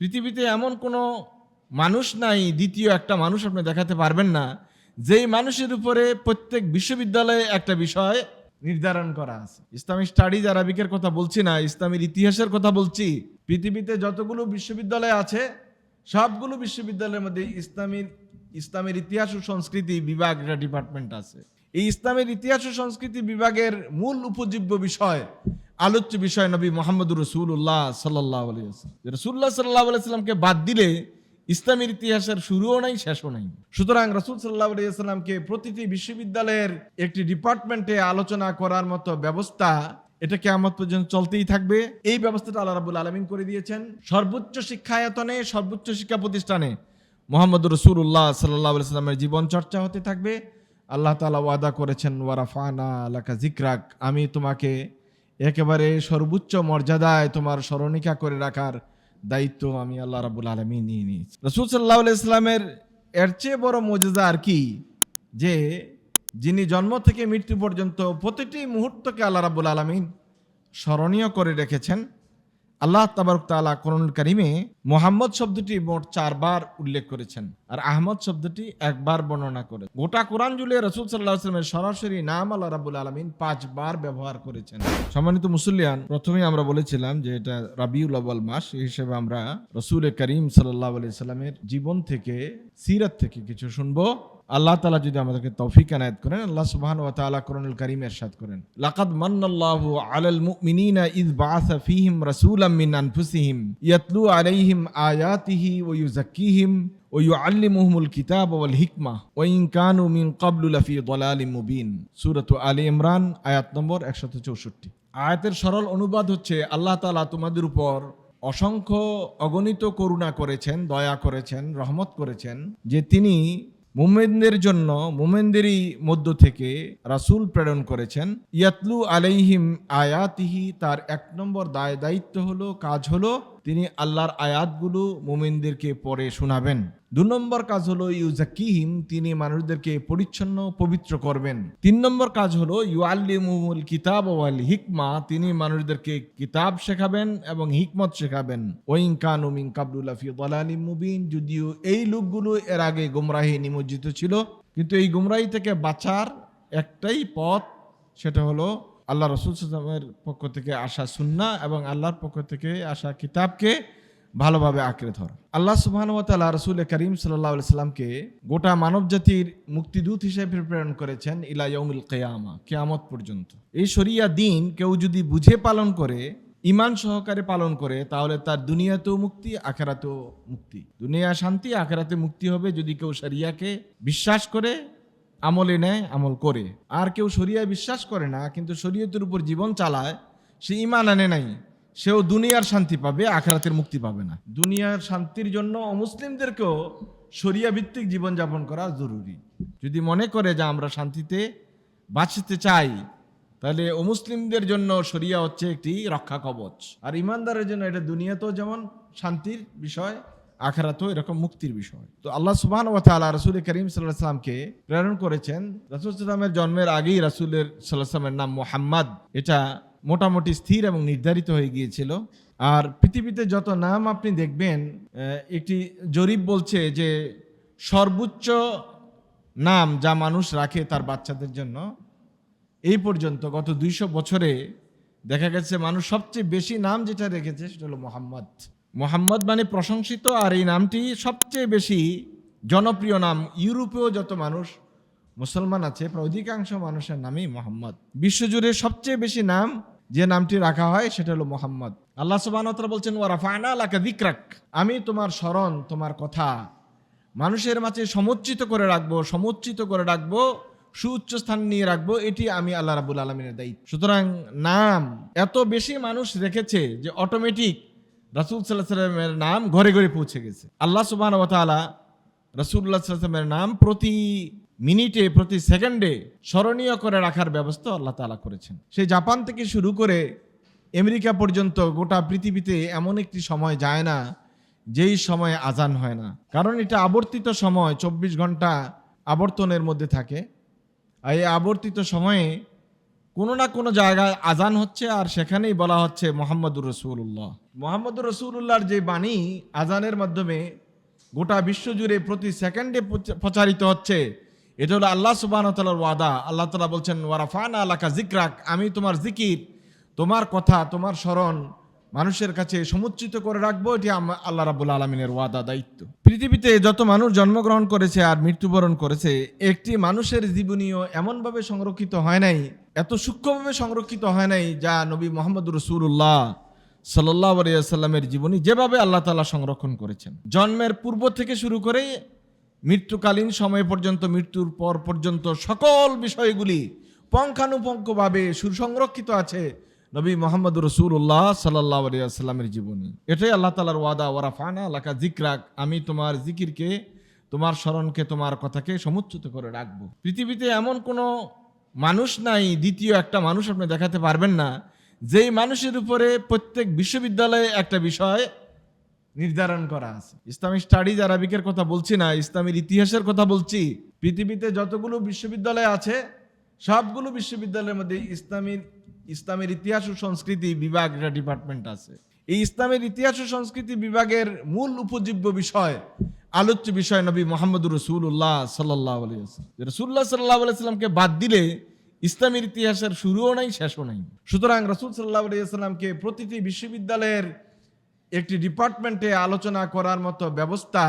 পৃথিবীতে এমন কোনো মানুষ নাই, দ্বিতীয় একটা মানুষ আপনি দেখাতে পারবেন না, যেই মানুষের উপরে প্রত্যেক বিশ্ববিদ্যালয়ে একটা বিষয় নির্ধারণ করা আছে। ইসলামিক স্টাডিজ আরবিকের কথা বলছি না, ইসলামের ইতিহাসের কথা বলছি। পৃথিবীতে যতগুলো বিশ্ববিদ্যালয় আছে, সবগুলো বিশ্ববিদ্যালয়ের মধ্যে ইসলামের ইসলামের ইতিহাস ও সংস্কৃতি বিভাগ একটা ডিপার্টমেন্ট আছে। এই ইসলামের ইতিহাস ও সংস্কৃতি বিভাগের মূল উপজীব্য বিষয় আলোচ্য বিষয় নবী মোহাম্মদ রসুল্লাহ সাল্লাহ রসুল্লাহ সাল্লাহ সাল্লামকে বাদ দিলে ইসলামের ইতিহাসের শুরুও নাই, শেষও নাই। সুতরাং রসুল সাল্লাহ সাল্লামকে প্রতিটি বিশ্ববিদ্যালয়ের একটি ডিপার্টমেন্টে আলোচনা করার মতো ব্যবস্থা এটা কেমন পর্যন্ত চলতেই থাকবে। এই ব্যবস্থাটা আল্লাহ রাবুল আলমিন করে দিয়েছেন। সর্বোচ্চ শিক্ষায়তনে, সর্বোচ্চ শিক্ষা প্রতিষ্ঠানে মোহাম্মদ রসুল্লাহ সাল্লাহ সাল্লামের জীবন চর্চা হতে থাকবে। আল্লাহ তালা ওয়াদা করেছেন ওয়ারাফানা আলাকা জিকরাক আমি তোমাকে একেবারে সর্বোচ্চ মর্যাদায় তোমার স্মরণিকা করে রাখার দায়িত্ব আমি আল্লাহ রাবুল আলমী নিয়ে নিয়েছি। রসুল সাল্লাহ ইসলামের এর চেয়ে বড় মর্যাদা আর কি? যে যিনি জন্ম থেকে মৃত্যু পর্যন্ত প্রতিটি মুহূর্তকে আল্লাহ রাবুল আলমিন স্মরণীয় করে রেখেছেন। আল্লাহ তাবারক তাআলা কোরআনুল কারিমে মোহাম্মদ শব্দটি মোট চারবার উল্লেখ করেছেন আর আহমদ শব্দটি একবার বর্ণনা করে গোটা কোরআন জুড়ে রসুল সাল্লাহ আসলামের সরাসরি নাম আল্লাহ রাবুল আলমিন পাঁচবার ব্যবহার করেছেন। সম্মানিত মুসল্লিয়ান, প্রথমেই আমরা বলেছিলাম যে এটা রাবিউল আব্বাল মাস হিসেবে আমরা রসুল করিম সাল্লাহ আলি সাল্লামের জীবন থেকে, সিরাত থেকে কিছু শুনব। আল্লাহ তালা যদি আমাদেরকে তৌফিক এনায়েত করেন, আল্লাহ সুবহান ওয়া তাআলা কোরআনুল কারীম ইরশাদ করেন। লাকাদ মান্নাল্লাহু আলাল মুমিনিনা ইয বাআসা ফীহিম রাসূলাম মিন আনফুসিহিম ইয়াতলু আলাইহিম আয়াতিহি ওয়া ইউযাক্কিহিম ওয়া ইউআল্লিমুহুমুল কিতাব ওয়াল হিকমা ওয়া ইন কানু মিন ক্বাবলু লাফি দালালিম মুবিন। সূরাতু আলী ইমরান, আয়াত নম্বর 164 আয়াতের সরল অনুবাদ হচ্ছে, আল্লাহ তালা তোমাদের উপর অসংখ্য অগণিত করুণা করেছেন, দয়া করেছেন, রহমত করেছেন, যে তিনি মোমেনদের জন্য, মোমেনদেরই মধ্য থেকে রাসুল প্রেরণ করেছেন। ইয়াতলু আলাইহিম আয়াতিহি, তার এক নম্বর দায় দায়িত্ব হলো, কাজ হলো তিনি আল্লাহর আয়াতগুলো মোমেনদেরকে পরে শোনাবেন। দু নম্বর কাজ হলো ইউজাকিহিম তিনি মানুষদেরকে পরিচ্ছন্ন, পবিত্র করবেন। তিন নম্বর কাজ হলো ইউআল্লিমুল কিতাব ওয়াল হিকমা, তিনি মানুষদেরকে কিতাব শেখাবেন এবং হিকমত শেখাবেন। ওইং কানু মিন কাবলুল ফি দালালিম মুবিন, যদিও এই লোকগুলো এর আগে গুমরাহি নিমজ্জিত ছিল, কিন্তু এই গুমরাহি থেকে বাঁচার একটাই পথ, সেটা হলো আল্লাহ রসুল সাল্লামের পক্ষ থেকে আসা সুন্না এবং আল্লাহর পক্ষ থেকে আসা কিতাবকে ভালোভাবে আঁকড়ে ধর। আল্লাহ সুবহান ওয়া তাআলা রাসূল করিম আলাইহি সাল্লামকে গোটা মানব জাতির মুক্তিদূত হিসেবে প্রেরণ করেছেন ইলা ইয়াউমিল কিয়ামা, কিয়ামত পর্যন্ত। এই শরিয়া দিন কেউ যদি বুঝে পালন করে ইমান সহকারে পালন করে, তাহলে তার দুনিয়াতেও মুক্তি, আখেরাতেও মুক্তি। দুনিয়া শান্তি, আখেরাতে মুক্তি হবে যদি কেউ শরিয়াকে বিশ্বাস করে আমলে নেয়, আমল করে। আর কেউ শরিয়ায় বিশ্বাস করে না, কিন্তু শরীয়তের উপর জীবন চালায়, সে ইমান আনে নাই, সেও দুনিয়ার শান্তি পাবে, আখেরাতের মুক্তি পাবে না। দুনিয়ার শান্তির জন্য অমুসলিমদেরকেও শরিয়া ভিত্তিক জীবনযাপন করা জরুরি। যদি মনে করে যে আমরা শান্তিতে বাঁচতে চাই, তাহলে অমুসলিমদের জন্য শরিয়া হচ্ছে একটি রক্ষা কবচ। আর ইমানদারের জন্য এটা দুনিয়াতেও যেমন শান্তির বিষয় আখেরাতেও এরকম মুক্তির বিষয়। তো আল্লাহ সুবহান ওয়া তাআলা রাসূল করিম আলাইহি সাল্লামকে প্রেরণ করেছেন। রাসূল সাল্লামের জন্মের আগেই রাসুলের সাল্লাল্লাহু সাল্লামের নাম মোহাম্মদ। এটা মোটামুটি স্থির এবং নির্ধারিত হয়ে গিয়েছিল। আর পৃথিবীতে যত নাম আপনি দেখবেন একটি জরিপ বলছে যে সর্বোচ্চ নাম যা মানুষ রাখে তার বাচ্চাদের জন্য, এই পর্যন্ত গত দুইশো বছরে দেখা গেছে মানুষ সবচেয়ে বেশি নাম যেটা রেখেছে সেটা হলো মোহাম্মদ। মোহাম্মদ মানে প্রশংসিত আর এই নামটি সবচেয়ে বেশি জনপ্রিয় নাম ইউরোপেও যত মানুষ মুসলমান আছে, প্রায় অধিকাংশ মানুষের নামই মোহাম্মদ। বিশ্বজুড়ে সবচেয়ে বেশি নাম যে নামটি রাখা হয় সেটা হলো মোহাম্মদ। আল্লাহ সুবাহ বলছেন ওয়ারাফানা আলাকা দিকরাক আমি তোমার স্মরণ, তোমার কথা মানুষের মাঝে সমুচ্চিত করে রাখব, সমুচ্চিত করে রাখব, সুউচ্চ স্থান নিয়ে রাখব, এটি আমি আল্লাহ রাবুল আলমিনের দায়িত্ব। সুতরাং নাম এত বেশি মানুষ রেখেছে যে অটোমেটিক রাসুল সাল্লাহ সাল্লামের নাম ঘরে ঘরে পৌঁছে গেছে। আল্লাহ সুবাহ তালা রাসুল্লাহ সাল্লামের নাম প্রতি মিনিটে, প্রতি সেকেন্ডে স্মরণীয় করে রাখার ব্যবস্থা আল্লাহ তালা করেছেন। সেই জাপান থেকে শুরু করে আমেরিকা পর্যন্ত গোটা পৃথিবীতে এমন একটি সময় যায় না, যেই সময়ে আজান হয় না। কারণ এটা আবর্তিত সময়, চব্বিশ ঘণ্টা আবর্তনের মধ্যে থাকে। আর এই আবর্তিত সময়ে কোনো না কোনো জায়গায় আজান হচ্ছে আর সেখানেই বলা হচ্ছে মোহাম্মদুর রসুল্লাহ মোহাম্মদুর রসুল্লাহর যে বাণী আজানের মাধ্যমে গোটা বিশ্বজুড়ে প্রতি সেকেন্ডে প্রচারিত হচ্ছে, এটা হলো আল্লাহ সুবাহ তালার ওয়াদা। আল্লাহ তালা বলছেন ওয়ারাফান আলাকা জিকরাক আমি তোমার জিকির তোমার কথা তোমার স্মরণ মানুষের কাছে সমুচ্চিত করে রাখব এটি আল্লাহ রাবুল আলমিনের ওয়াদা, দায়িত্ব। পৃথিবীতে যত মানুষ জন্মগ্রহণ করেছে আর মৃত্যুবরণ করেছে, একটি মানুষের জীবনীও এমনভাবে সংরক্ষিত হয় নাই এত সূক্ষ্মভাবে সংরক্ষিত হয় নাই যা নবী মোহাম্মদ রসুল্লাহ সাল্লাহ আলিয়াল্লামের জীবনী যেভাবে আল্লাহ তালা সংরক্ষণ করেছেন। জন্মের পূর্ব থেকে শুরু করে মৃত্যুকালীন সময় পর্যন্ত, মৃত্যুর পর পর্যন্ত সকল বিষয়গুলি পঙ্খানুপঙ্খভাবে সুসংরক্ষিত আছে নবী মোহাম্মদ রসুল্লাহ সাল্লাহ আলিয়াল্লামের জীবনী। এটাই আল্লাহ তালার ওয়াদা, ওয়ারাফানা আলাকা জিকরাক আমি তোমার জিকিরকে, তোমার স্মরণকে, তোমার কথাকে সমুচ্চিত করে রাখব। পৃথিবীতে এমন কোনো মানুষ নাই, দ্বিতীয় একটা মানুষ আপনি দেখাতে পারবেন না। যেই মানুষের উপরে প্রত্যেক বিশ্ববিদ্যালয়ে একটা বিষয় নির্ধারণ করা আছে। ইসলামিক স্টাডিজ আরবিকের কথা বলছি না ইসলামের ইতিহাসের কথা বলছি। পৃথিবীতে যতগুলো বিশ্ববিদ্যালয় আছে, সবগুলো বিশ্ববিদ্যালয়ের মধ্যে ইসলামের ইসলামের ইতিহাস ও সংস্কৃতি বিভাগ একটা ডিপার্টমেন্ট আছে। এই ইসলামের ইতিহাস ও সংস্কৃতি বিভাগের মূল উপজীব্য বিষয় আলোচ্য বিষয় নবী মোহাম্মদ রসুল্লাহ সাল্লাহ রসুল্লাহ সাল্লাহ আলাইসাল্লামকে বাদ দিলে ইসলামের ইতিহাসের শুরুও নাই, শেষও নাই। সুতরাং রসুল সাল্লাহ আলাইসাল্লামকে প্রতিটি বিশ্ববিদ্যালয়ের একটি ডিপার্টমেন্টে আলোচনা করার মতো ব্যবস্থা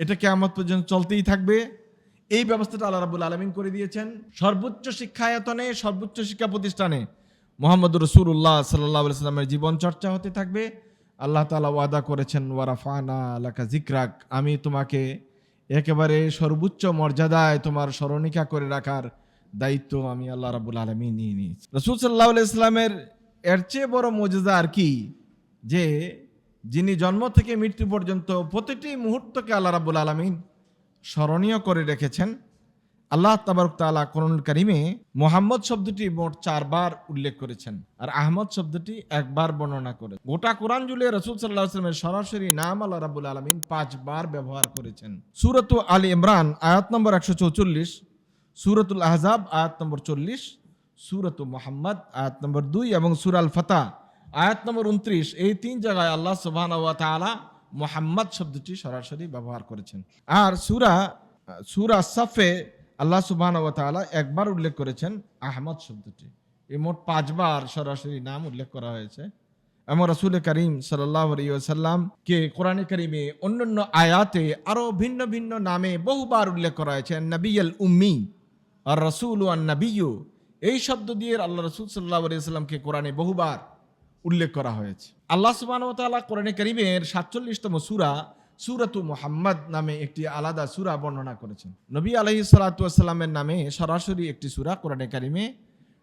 এটা কেমন পর্যন্ত চলতেই থাকবে। এই ব্যবস্থাটা আল্লাহ রাবুল আলমিন করে দিয়েছেন। সর্বোচ্চ শিক্ষায়তনে, সর্বোচ্চ শিক্ষা প্রতিষ্ঠানে মোহাম্মদ রসুল্লাহ সাল্লাহ সাল্লামের জীবন চর্চা হতে থাকবে। আল্লাহ তালা ওয়াদা করেছেন ওয়ারাফানা আলাকা জিকরাক আমি তোমাকে একেবারে সর্বোচ্চ মর্যাদায় তোমার স্মরণিকা করে রাখার দায়িত্ব আমি আল্লাহ রাবুল আলমী নিয়ে নিয়েছি। রসুল সাল্লাহ ইসলামের এর চেয়ে বড় মর্যাদা আর কি? যে যিনি জন্ম থেকে মৃত্যু পর্যন্ত প্রতিটি মুহূর্তকে আল্লাহ রাবুল আলমিন স্মরণীয় করে রেখেছেন। আল্লাহ তাবারক তাআলা কোরআন কারিমে মোহাম্মদ শব্দটি মোট চারবার উল্লেখ করেছেন আর আহমদ শব্দটি একবার বর্ণনা করে গোটা কোরআন জুড়ে রসুল সাল্লাহ সরাসরি নাম আল্লাহ রাবুল আলমিন পাঁচবার ব্যবহার করেছেন। সুরত আলী ইমরান, আয়াত নম্বর একশো চৌচল্লিশ, সুরতুল আহজাব, আয়াত নম্বর চল্লিশ, সুরত মোহাম্মদ, আয়াত নম্বর দুই এবং সুরাল ফাতা আয়াত নম্বর উনত্রিশ। এই তিন জায়গায় আল্লাহ সুবহান মোহাম্মদ শব্দটি সরাসরি ব্যবহার করেছেন। আর সুরা সুরা সাফে আল্লাহ তাআলা একবার উল্লেখ করেছেন আহমদ শব্দটি। এই মোট পাঁচবার সরাসরি নাম উল্লেখ করা হয়েছে। এবং রসুল করিম সাল্লাম কে কোরআনে করিমে অন্যান্য আয়াতে আরও ভিন্ন ভিন্ন নামে বহুবার উল্লেখ করা হয়েছে নবিয়াল উম্মি আর রসুল আন নবিয়ু এই শব্দ দিয়ে আল্লাহ রসুল সাল্লাহ সাল্লামকে কোরআনে বহুবার উল্লেখ করা হয়েছে। আল্লাহ সুবাহ কোরআনে করিমের সাতচল্লিশতম সুরা সুরাতু মোহাম্মদ নামে একটি আলাদা সুরা বর্ণনা করেছেন। নবী আলহি সাল্লাতামের নামে সরাসরি একটি সুরা কোরআনে কারিমে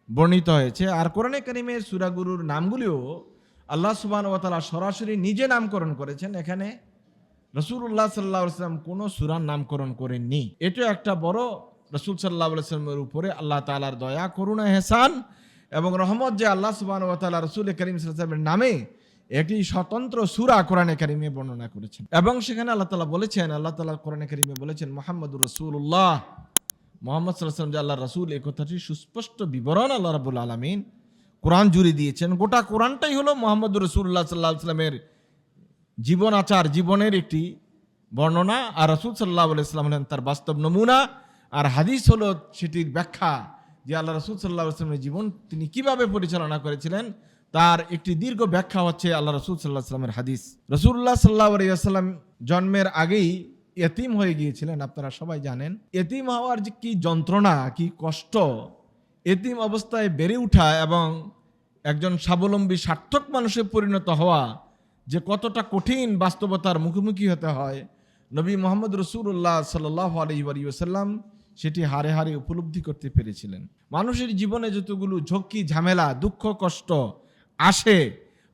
বর্ণিত হয়েছে। আর কোরআনে কারিমের সুরাগুরুর নামগুলিও আল্লাহ সুবাহ তাআলা সরাসরি নিজে নামকরণ করেছেন। এখানে রসুল্লাহ সাল্লাহ সাল্লাম কোনো সুরার নামকরণ করেননি। এটা একটা বড় রসুল সাল্লাহ সাল্লামের উপরে আল্লাহ তালার দয়া, করুণা হেসান এবং রহমত যে আল্লাহ সুবাহ তাল্লাহ রসুল করিম সাল্লামের নামে একটি স্বতন্ত্র সুরা কোরআনে কারিমে বর্ণনা করেছেন। এবং সেখানে আল্লাহ তালা বলেছেন, আল্লাহ তালা কোরআনে কারিমে বলেছেন মোহাম্মদ রসুল্লাহ মোহাম্মদ সাল্লাম যে আল্লাহ রসুল, এ কথাটি সুস্পষ্ট বিবরণ আল্লাহ রাবুল আলমিন কোরআন জুড়ে দিয়েছেন। গোটা কোরআনটাই হলো মোহাম্মদ রসুল্লাহ সাল্লাহ সাল্লামের জীবন আচার, জীবনের একটি বর্ণনা। আর রসুল সাল্লাহ ইসলাম হলেন তার বাস্তব নমুনা। আর হাদিস হলো সেটির ব্যাখ্যা যে আল্লাহ রসুল সাল্লাহ ইসলামের জীবন তিনি কীভাবে পরিচালনা করেছিলেন তার একটি দীর্ঘ ব্যাখ্যা হচ্ছে আল্লাহ রসুল সাল্লাহ সাল্লামের হাদিস। রসুল্লাহ সাল্লাহ আলিয়াল্লাম জন্মের আগেই এতিম হয়ে গিয়েছিলেন, আপনারা সবাই জানেন। এতিম হওয়ার যে কি যন্ত্রণা, কি কষ্ট, এতিম অবস্থায় বেড়ে ওঠা এবং একজন স্বাবলম্বী সার্থক মানুষে পরিণত হওয়া যে কতটা কঠিন বাস্তবতার মুখোমুখি হতে হয়, নবী মোহাম্মদ রসুল্লাহ সাল্লাহ আলহিসাল্লাম সেটি হারে হারে উপলব্ধি করতে পেরেছিলেন। মানুষের জীবনে যতগুলো ঝক্কি, ঝামেলা, দুঃখ, কষ্ট আসে।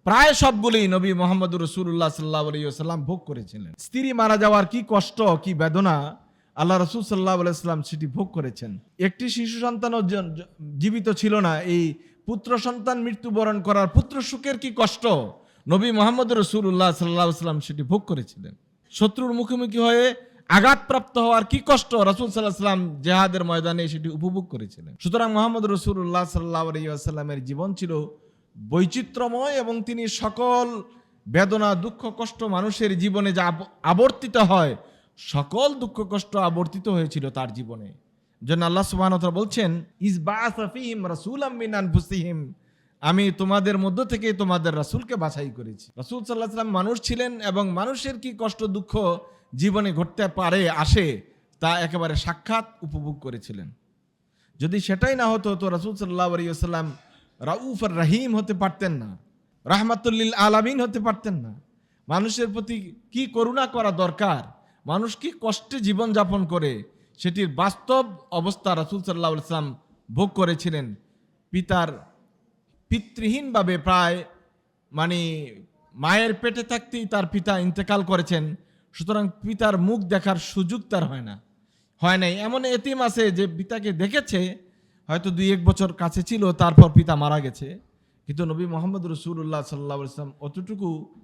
প্রায় সবগুলি নবী মোহাম্মদ রসুল্লাহ সাল্লাহ আলিয়াল্লাম ভোগ করেছিলেন। স্ত্রী মারা যাওয়ার কি কষ্ট, কি বেদনা? আল্লাহ রসুল সাল্লাহ আলাইসাল্লাম সেটি ভোগ করেছেন। একটি শিশু সন্তানও জীবিত ছিল না। এই পুত্র সন্তান মৃত্যুবরণ করার পুত্র সুখের কি কষ্ট? নবী মোহাম্মদ রসুল্লাহ সাল্লাহ সাল্লাম সেটি ভোগ করেছিলেন। শত্রুর মুখোমুখি হয়ে আঘাতপ্রাপ্ত হওয়ার কি কষ্ট? রসুল সাল্লাহ সাল্লাম জেহাদের ময়দানে সেটি উপভোগ করেছিলেন। সুতরাং মোহাম্মদ রসুল্লাহ সাল্লাহ আলিয়াল্লামের জীবন ছিল বৈচিত্র্যময় এবং তিনি সকল বেদনা, দুঃখ, কষ্ট মানুষের জীবনে যা আবর্তিত হয়, সকল দুঃখ, কষ্ট আবর্তিত হয়েছিল তার জীবনে। জন্য আল্লাহ ওয়া বলছেন ফীহিম রাসূলাম মিন আমি তোমাদের মধ্য থেকে তোমাদের রাসূলকে বাছাই করেছি। রাসূল সাল্লাল্লাহু আলাইহি ওয়াসাল্লাম মানুষ ছিলেন এবং মানুষের কি কষ্ট, দুঃখ জীবনে ঘটতে পারে, আসে, তা একেবারে সাক্ষাৎ উপভোগ করেছিলেন। যদি সেটাই না হতো, তো রাসূল সাল্লাল্লাহু আলাইহি ওয়াসাল্লাম রাউফ আর রহিম হতে পারতেন না রাহমাতুল্লিল আলামিন হতে পারতেন না। মানুষের প্রতি কি করুণা করা দরকার? মানুষ কি কষ্টে জীবন যাপন করে? সেটির বাস্তব অবস্থা রাসূল সাল্লাল্লাহু আলাইহি সাল্লাম ভোগ করেছিলেন। পিতার পিতৃহীনভাবে প্রায় মানে মায়ের পেটে থাকতেই তার পিতা ইন্তেকাল করেছেন। সুতরাং পিতার মুখ দেখার সুযোগ তার হয় না, হয় নাই। এমন এতিম আছে যে পিতাকে দেখেছে হয়তো দুই এক বছর কাছে ছিল, তারপর পিতা মারা গেছে। কিন্তু নবী মোহাম্মদ রসুল্লাহ সাল্লাহ ইসলাম অতটুকু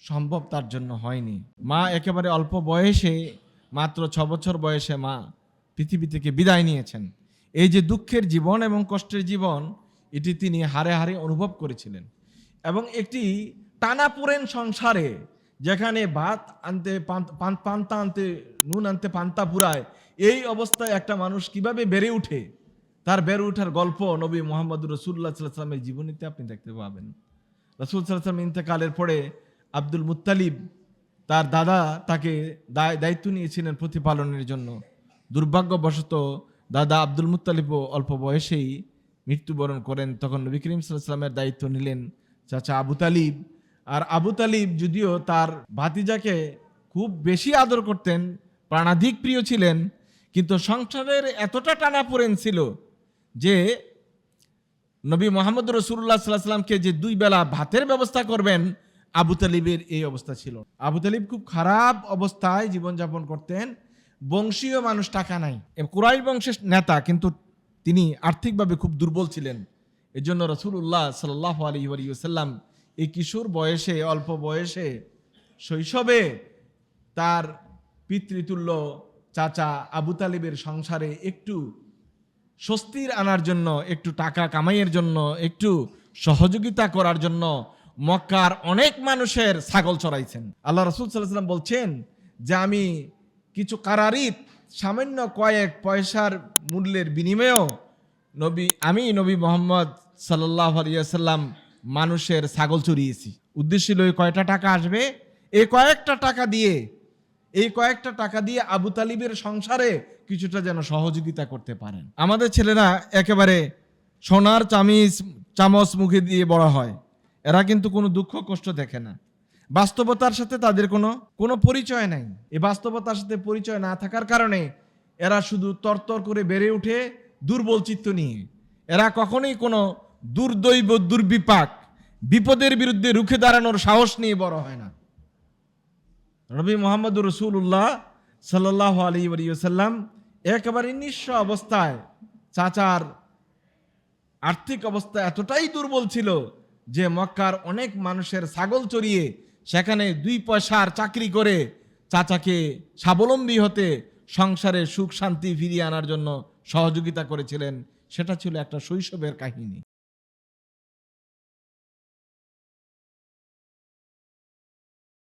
সম্ভব তার জন্য হয়নি। মা একেবারে অল্প বয়সে, মাত্র ছ বছর বয়সে মা পৃথিবী থেকে বিদায় নিয়েছেন। এই যে দুঃখের জীবন এবং কষ্টের জীবন, এটি তিনি হারে হারে অনুভব করেছিলেন। এবং একটি টানাপুরেন সংসারে, যেখানে ভাত আনতে, পান- পান- পান্তা আনতে, নুন আনতে, পান্তা পুরায়, এই অবস্থায় একটা মানুষ কীভাবে বেড়ে ওঠে তার বেড়ে ওঠার গল্প নবী মোহাম্মদ রসুল্লাহ সাল্লামের জীবনীতে আপনি দেখতে পাবেন। রসুল সাল্লাম ইন্তেকালের পরে আব্দুল মুত্তালিব তার দাদা তাকে দায়িত্ব নিয়েছিলেন প্রতিপালনের জন্য। দুর্ভাগ্যবশত দাদা আব্দুল মুত্তালিবও অল্প বয়সেই মৃত্যুবরণ করেন। তখন নবী করিম সাল্লামের দায়িত্ব নিলেন চাচা আবু তালিব। আর আবু তালিব যদিও তার ভাতিজাকে খুব বেশি আদর করতেন, প্রাণাধিক প্রিয় ছিলেন, কিন্তু সংসারের এতটা টানাপোড়েন ছিল যে নবী মোহাম্মদ রসুল্লাহ সাল্লাহ সাল্লামকে যে দুই বেলা ভাতের ব্যবস্থা করবেন, আবু তালিবের এই অবস্থা ছিল। আবু তালিব খুব খারাপ অবস্থায় জীবনযাপন করতেন, বংশীয় মানুষ টাকা নাই। কুরাইশ বংশের নেতা, কিন্তু তিনি আর্থিকভাবে খুব দুর্বল ছিলেন। এর জন্য রসুল্লাহ সাল্লাহ আলী সাল্লাম এই কিশোর বয়সে, অল্প বয়সে শৈশবে তার পিতৃতুল্য চাচা আবু তালিবের সংসারে একটু স্বস্তির আনার জন্য, একটু টাকা কামাইয়ের জন্য, একটু সহযোগিতা করার জন্য মক্কার অনেক মানুষের ছাগল চড়াইছেন। আল্লাহ রসুল সাল্লাম বলছেন যে আমি কিছু কারারিত, সামান্য কয়েক পয়সার মূল্যের বিনিময়েও নবী, আমি নবী মোহাম্মদ সাল্লাহ আলিয়াল্লাম মানুষের ছাগল চড়িয়েছি। উদ্দেশ্য ছিল এই কয়টা টাকা আসবে? এই কয়েকটা টাকা দিয়ে এই কয়েকটা টাকা দিয়ে আবু তালিবের সংসারে কিছুটা যেন সহযোগিতা করতে পারেন। আমাদের ছেলেরা একেবারে সোনার চামিচ চামচ মুখে দিয়ে বড় হয়। এরা কিন্তু কোনো দুঃখ কষ্ট দেখে না। বাস্তবতার সাথে তাদের কোনো কোনো পরিচয় নাই। এই বাস্তবতার সাথে পরিচয় না থাকার কারণে এরা শুধু তরতর করে বেড়ে ওঠে দুর্বল চিত্ত নিয়ে। এরা কখনোই কোনো দুর্দৈব দুর্বিপাক বিপদের বিরুদ্ধে রুখে দাঁড়ানোর সাহস নিয়ে বড় হয় না। নবী মোহাম্মদ রসুল্লাহ সাল্লাহ আলী সাল্লাম একেবারে নিঃস্ব অবস্থায় চাচার আর্থিক অবস্থা এতটাই দুর্বল ছিল যে মক্কার অনেক মানুষের ছাগল চড়িয়ে সেখানে দুই পয়সার চাকরি করে চাচাকে স্বাবলম্বী হতে সংসারে সুখ শান্তি ফিরিয়ে আনার জন্য সহযোগিতা করেছিলেন। সেটা ছিল একটা শৈশবের কাহিনী।